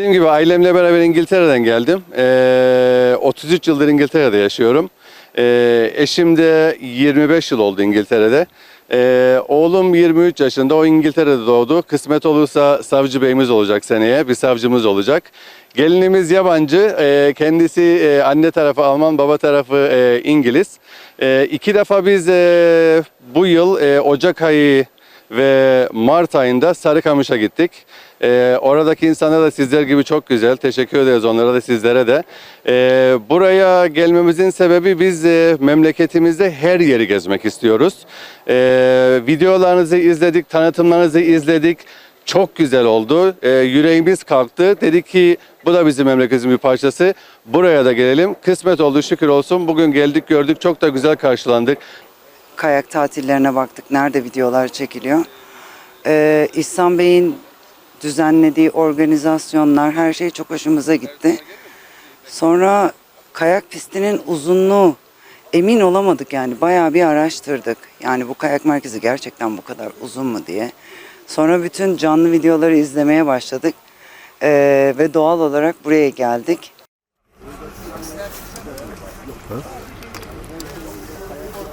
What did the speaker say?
Dediğim gibi ailemle beraber İngiltere'den geldim. Ee, 33 yıldır İngiltere'de yaşıyorum. Ee, eşim de 25 yıl oldu İngiltere'de. Ee, oğlum 23 yaşında, o İngiltere'de doğdu. Kısmet olursa savcı beyimiz olacak seneye, bir savcımız olacak. Gelinimiz yabancı, ee, kendisi ee, anne tarafı Alman, baba tarafı ee, İngiliz. Ee, iki defa biz ee, bu yıl ee, Ocak ayı ve Mart ayında Sarıkamış'a gittik. Ee, oradaki insanlar da sizler gibi çok güzel. Teşekkür ederiz onlara da sizlere de. Ee, buraya gelmemizin sebebi biz e, memleketimizde her yeri gezmek istiyoruz. Ee, videolarınızı izledik, tanıtımlarınızı izledik. Çok güzel oldu. Ee, yüreğimiz kalktı. Dedik ki bu da bizim memleketimizin bir parçası. Buraya da gelelim. Kısmet oldu şükür olsun. Bugün geldik gördük. Çok da güzel karşılandık. Kayak tatillerine baktık. Nerede videolar çekiliyor. Ee, İhsan Bey'in düzenlediği organizasyonlar her şey çok hoşumuza gitti. Sonra kayak pistinin uzunluğu emin olamadık yani bayağı bir araştırdık. Yani bu kayak merkezi gerçekten bu kadar uzun mu diye. Sonra bütün canlı videoları izlemeye başladık. Ee, ve doğal olarak buraya geldik.